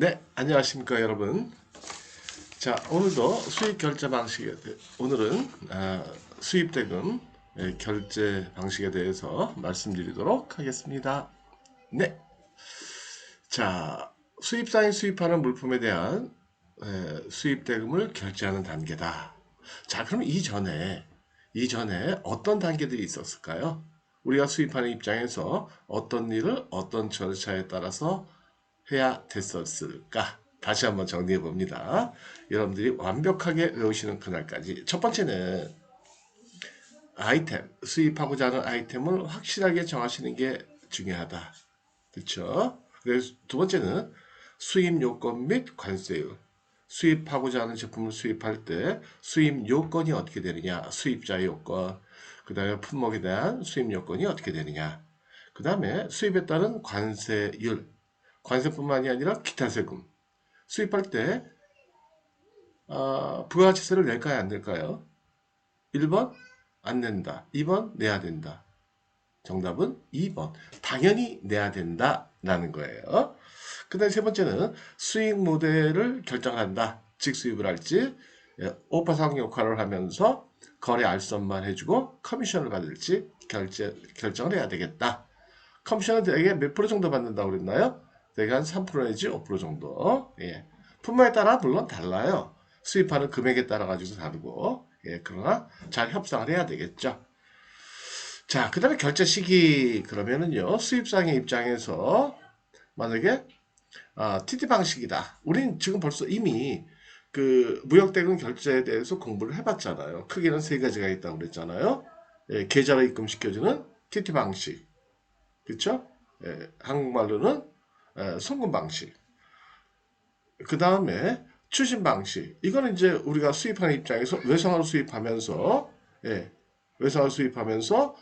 네, 안녕하십니까 여러분. 자, 오늘도 수익 결제 방식에 대, 오늘은 아, 수입 대금 예, 결제 방식에 대해서 말씀드리도록 하겠습니다. 네. 자, 수입상이 수입하는 물품에 대한 에, 수입 대금을 결제하는 단계다. 자, 그럼 이전에 이전에 어떤 단계들이 있었을까요? 우리가 수입하는 입장에서 어떤 일을 어떤 절차에 따라서 해야 됐었을까? 다시 한번 정리해 봅니다. 여러분들이 완벽하게 외우시는 그날까지. 첫 번째는 아이템, 수입하고자 하는 아이템을 확실하게 정하시는 게 중요하다. 그렇죠? 그래서 두 번째는 수입 요건 및 관세율. 수입하고자 하는 제품을 수입할 때 수입 요건이 어떻게 되느냐, 수입자 요건, 그 다음에 품목에 대한 수입 요건이 어떻게 되느냐, 그 다음에 수입에 따른 관세율, 관세뿐만이 아니라 기타 세금. 수입할 때 어, 부가가치세를 낼까요, 안 낼까요? 1번 안 낸다. 2번 내야 된다. 정답은 2번. 당연히 내야 된다 라는 거예요. 그 다음에 세 번째는 수익 모델을 결정한다. 즉 수입을 할지 예, 오파상 역할을 하면서 거래 알선만 해주고 커미션을 받을지 결제, 결정을 해야 되겠다. 커미션은 대개 몇 프로 정도 받는다고 그랬나요? 대개 한 3% 내지 5% 정도. 예. 품목에 따라 물론 달라요. 수입하는 금액에 따라 가지고 다르고. 예, 그러나 잘 협상을 해야 되겠죠. 자, 그 다음에 결제 시기 그러면은요. 수입상의 입장에서 만약에 아, TT 방식이다. 우린 지금 벌써 이미 그 무역대금 결제에 대해서 공부를 해봤잖아요. 크게는 세 가지가 있다고 그랬잖아요. 예, 계좌로 입금시켜주는 TT 방식. 그렇죠? 예, 한국말로는 예, 송금 방식. 그 다음에 추진 방식. 이거는 이제 우리가 수입하는 입장에서 외상으로 수입하면서 예, 외상으로 수입하면서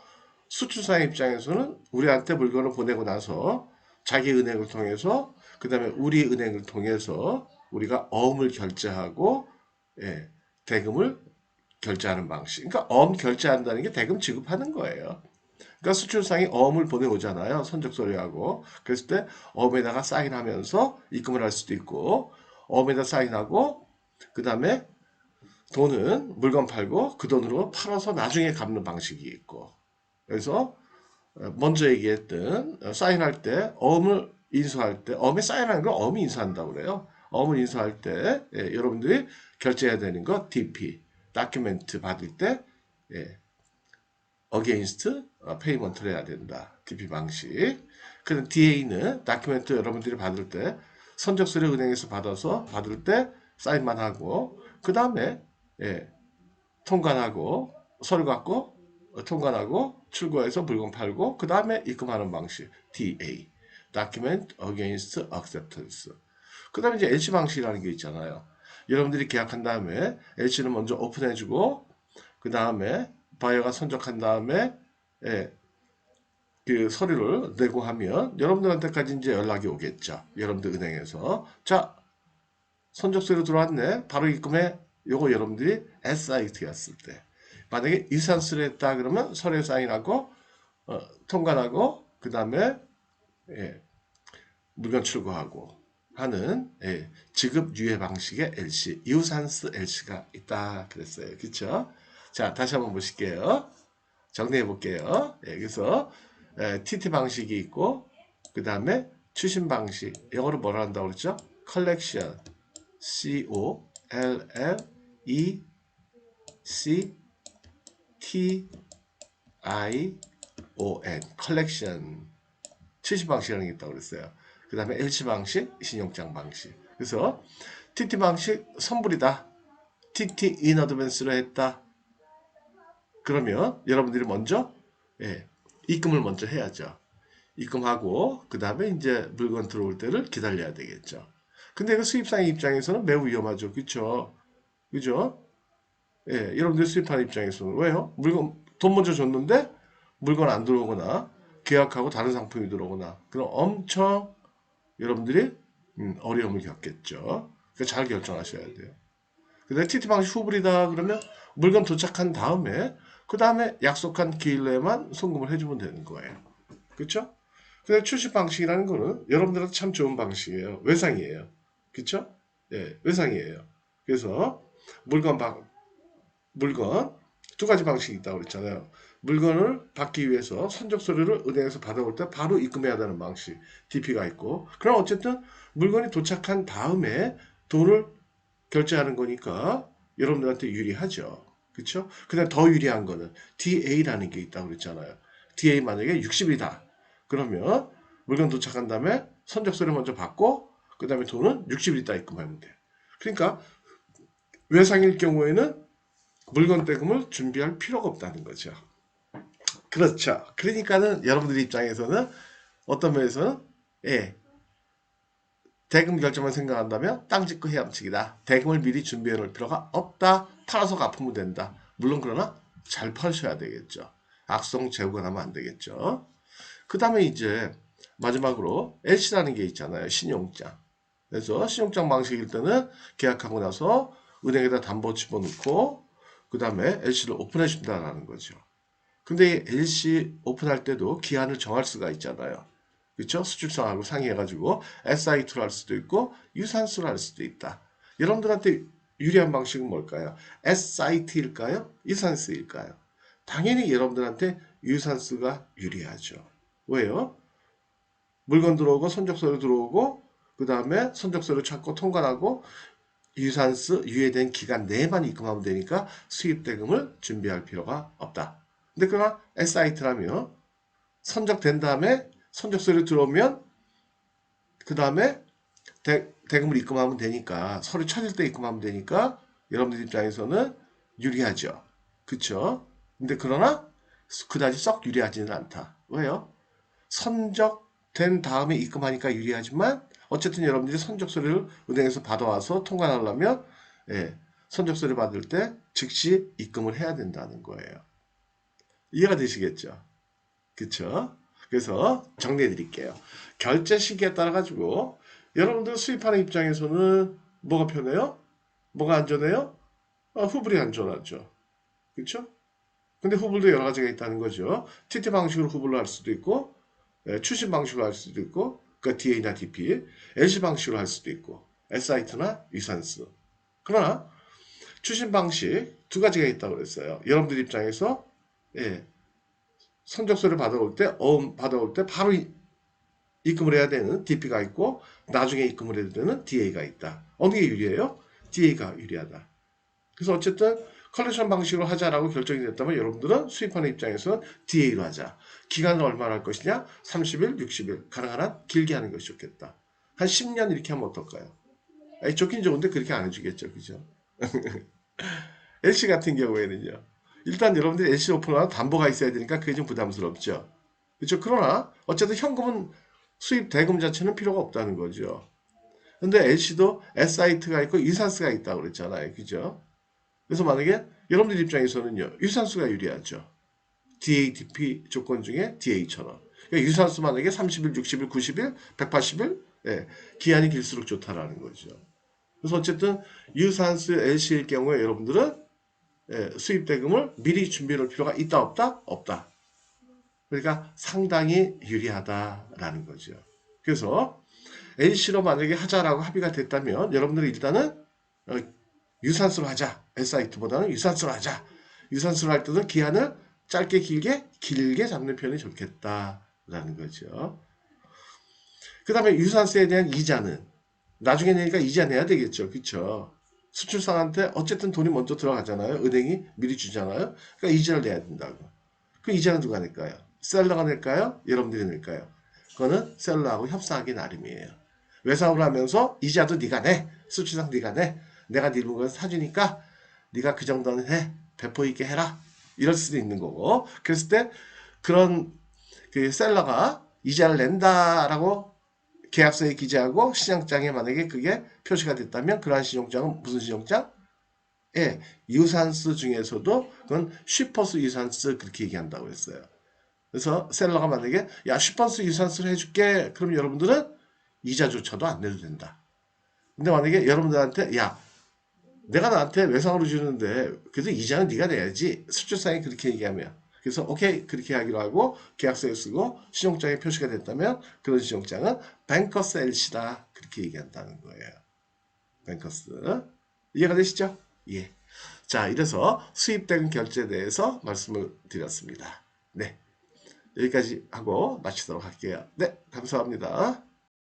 수출사의 입장에서는 우리한테 물건을 보내고 나서 자기 은행을 통해서 그 다음에 우리 은행을 통해서 우리가 어음을 결제하고 예, 대금을 결제하는 방식. 그러니까 어음 결제한다는 게 대금 지급하는 거예요. 그러니까 수출상이 어음을 보내오잖아요. 선적 서류하고. 그랬을 때 어음에다가 사인하면서 입금을 할 수도 있고 어음에다 사인하고 그 다음에 돈은 물건 팔고 그 돈으로 팔아서 나중에 갚는 방식이 있고 그래서 먼저 얘기했던 사인할 때 어음을 인수할 때 어음에 사인하는 걸 어음이 인수한다고 그래요. 어음을 인수할 때 예, 여러분들이 결제해야 되는 거 DP, 다큐멘트 받을 때 예, against payment를 해야 된다. DP 방식. 그럼 DA는 다큐멘트 여러분들이 받을 때 선적서를 은행에서 받아서 받을 때 사인만 하고 그 다음에 예, 통관하고 서류 갖고 어, 통관하고 출고해서 물건 팔고 그 다음에 입금하는 방식 DA Document Against Acceptance 그 다음에 이제 LC 방식이라는 게 있잖아요 여러분들이 계약한 다음에 LC는 먼저 오픈해주고 그 다음에 바이어가 선적한 다음에 예, 그 서류를 내고 하면 여러분들한테까지 이제 연락이 오겠죠. 여러분들 은행에서. 자 선적서류 들어왔네. 바로 입금해 요거 여러분들이 SIT였을 때. 만약에 이산수를 했다 그러면 서류에 사인하고 어, 통관하고 그 다음에 예, 물건 출고하고 하는 예, 지급 유예 방식의 LC 유산스 LC가 있다 그랬어요. 그쵸 자 다시 한번 보실게요 정리해 볼게요 예, 그래서 예, TT 방식이 있고 그 다음에 추신 방식 영어로 뭐라 한다고 그랬죠 컬렉션 C O L L E C T I O N 컬렉션 70 방식이라는 게 있다고 그랬어요. 그 다음에 LC 방식, 신용장 방식. 그래서 TT 방식 선불이다. TT advance로 했다. 그러면 여러분들이 먼저 예, 입금을 먼저 해야죠. 입금하고 그 다음에 이제 물건 들어올 때를 기다려야 되겠죠. 근데 그 수입상의 입장에서는 매우 위험하죠. 그쵸? 그죠? 예, 여러분들 수입하는 입장에서는 왜요? 물건 돈 먼저 줬는데 물건 안 들어오거나 계약하고 다른 상품이 들어오거나 그럼 엄청 여러분들이 음, 어려움을 겪겠죠. 잘 결정하셔야 돼요. 근데 TT 방식 후불이다 그러면 물건 도착한 다음에 그 다음에 약속한 기일 내에만 송금을 해주면 되는 거예요. 그렇죠? 근데 출시 방식이라는 거는 여러분들한테 참 좋은 방식이에요. 외상이에요. 그쵸? 예, 외상이에요. 그래서 물건 방, 물건 두 가지 방식이 있다고 그랬잖아요. 물건을 받기 위해서 선적 서류를 은행에서 받아올 때 바로 입금해야 되는 방식 DP가 있고 그럼 어쨌든 물건이 도착한 다음에 돈을 결제하는 거니까 여러분들한테 유리하죠. 그렇죠? 근데 더 유리한 거는 DA라는 게 있다고 그랬잖아요. DA 만약에 60이다. 그러면 물건 도착한 다음에 선적서를 먼저 받고 그 다음에 돈은 60일 있다 입금하면 돼요. 그러니까 외상일 경우에는 물건 대금을 준비할 필요가 없다는 거죠. 그렇죠. 그러니까는 여러분들 입장에서는 어떤 면에서는 예 대금 결제만 생각한다면 땅 짓고 헤엄치기다. 대금을 미리 준비해 놓을 필요가 없다. 팔아서 갚으면 된다. 물론 그러나 잘 파셔야 되겠죠. 악성 재고가 나면 안 되겠죠. 그 다음에 이제 마지막으로 LC라는 게 있잖아요. 신용장. 그래서 신용장 방식일 때는 계약하고 나서 은행에다 담보 집어넣고 그 다음에 LC를 오픈해 준다라는 거죠. 근데 LC 오픈할 때도 기한을 정할 수가 있잖아요. 그렇죠? 수출상하고 상의해가지고 SI2를 할 수도 있고 유산수를 할 수도 있다. 여러분들한테 유리한 방식은 뭘까요? SIT일까요? 유산수일까요? 당연히 여러분들한테 유산수가 유리하죠. 왜요? 물건 들어오고 선적서류 들어오고 그 다음에 선적서류 찾고 통관하고 유산수 유예된 기간 내만 입금하면 되니까 수입 대금을 준비할 필요가 없다. 근데 그러나 SIT라면 선적된 다음에 선적서류 들어오면 그 다음에 대금을 입금하면 되니까 서류 찾을 때 입금하면 되니까 여러분들 입장에서는 유리하죠. 그쵸? 근데 그러나 그다지 썩 유리하지는 않다. 왜요? 선적된 다음에 입금하니까 유리하지만 어쨌든 여러분들이 선적서류를 은행에서 받아와서 통관하려면 예, 선적서류 받을 때 즉시 입금을 해야 된다는 거예요. 이해가 되시겠죠? 그쵸? 그래서 정리해 드릴게요. 결제 시기에 따라 가지고 여러분들 수입하는 입장에서는 뭐가 편해요? 뭐가 안전해요? 아, 후불이 안전하죠. 그렇죠? 근데 후불도 여러 가지가 있다는 거죠. TT 방식으로 후불을 할 수도 있고 예, 추신 방식으로 할 수도 있고 그러니까 DA나 DP, LC 방식으로 할 수도 있고 SIT나 유산수. 그러나 추신 방식 두 가지가 있다고 그랬어요. 여러분들 입장에서 예, 성적서를 받아올 때, 어음 받아올 때 바로 이- 입금을 해야 되는 DP가 있고 나중에 입금을 해야 되는 DA가 있다. 어느 게 유리해요? DA가 유리하다. 그래서 어쨌든 컬렉션 방식으로 하자라고 결정이 됐다면 여러분들은 수입하는 입장에서는 DA로 하자. 기간을 얼마나 할 것이냐? 30일, 60일. 가능한 한 길게 하는 것이 좋겠다. 한 10년 이렇게 하면 어떨까요? 아니, 좋긴 좋은데 그렇게 안 해주겠죠. 그죠? LC 같은 경우에는요. 일단 여러분들이 LC 오픈하면 담보가 있어야 되니까 그게 좀 부담스럽죠. 그렇죠? 그러나 어쨌든 현금은 수입 대금 자체는 필요가 없다는 거죠. 근데 LC도 SIT가 있고 유산수가 있다고 그랬잖아요. 그죠? 그래서 만약에 여러분들 입장에서는요. 유산수가 유리하죠. DADP 조건 중에 DA처럼. 그러니까 유산수 만약에 30일, 60일, 90일, 180일 예, 기한이 길수록 좋다라는 거죠. 그래서 어쨌든 유산수 LC일 경우에 여러분들은 예, 수입 대금을 미리 준비해 놓을 필요가 있다 없다? 없다. 그러니까 상당히 유리하다라는 거죠. 그래서 LC로 만약에 하자라고 합의가 됐다면 여러분들이 일단은 어, 유산수로 하자. SIT보다는 유산수로 하자. 유산수로 할 때는 기한을 짧게 길게 길게 잡는 편이 좋겠다라는 거죠. 그 다음에 유산수에 대한 이자는 나중에 내니까 이자 내야 되겠죠. 그쵸? 수출상한테 어쨌든 돈이 먼저 들어가잖아요. 은행이 미리 주잖아요. 그러니까 이자를 내야 된다고. 그 이자는 누가 낼까요? 셀러가 낼까요? 여러분들이 낼까요? 그거는 셀러하고 협상하기 나름이에요. 외상으로 하면서 이자도 네가 내. 수출상 네가 내. 내가 네 물건 사주니까 네가 그 정도는 해. 배포 있게 해라. 이럴 수도 있는 거고. 그랬을 때 그런 그 셀러가 이자를 낸다라고 계약서에 기재하고 신용장에 만약에 그게 표시가 됐다면 그러한 신용장은 무슨 신용장? 예, 유산수 중에서도 그건 슈퍼스 유산수 그렇게 얘기한다고 했어요. 그래서 셀러가 만약에 야 슈퍼스 유산수를 해줄게 그럼 여러분들은 이자조차도 안 내도 된다. 근데 만약에 여러분들한테 야 내가 나한테 외상으로 주는데 그래도 이자는 네가 내야지 수출상이 그렇게 얘기하면 그래서 오케이 그렇게 하기로 하고 계약서에 쓰고 신용장에 표시가 됐다면 그런 신용장은 뱅커스 LC다 그렇게 얘기한다는 거예요. 뱅커스 이해가 되시죠? 예. 자 이래서 수입된 결제에 대해서 말씀을 드렸습니다. 네 여기까지 하고 마치도록 할게요. 네 감사합니다.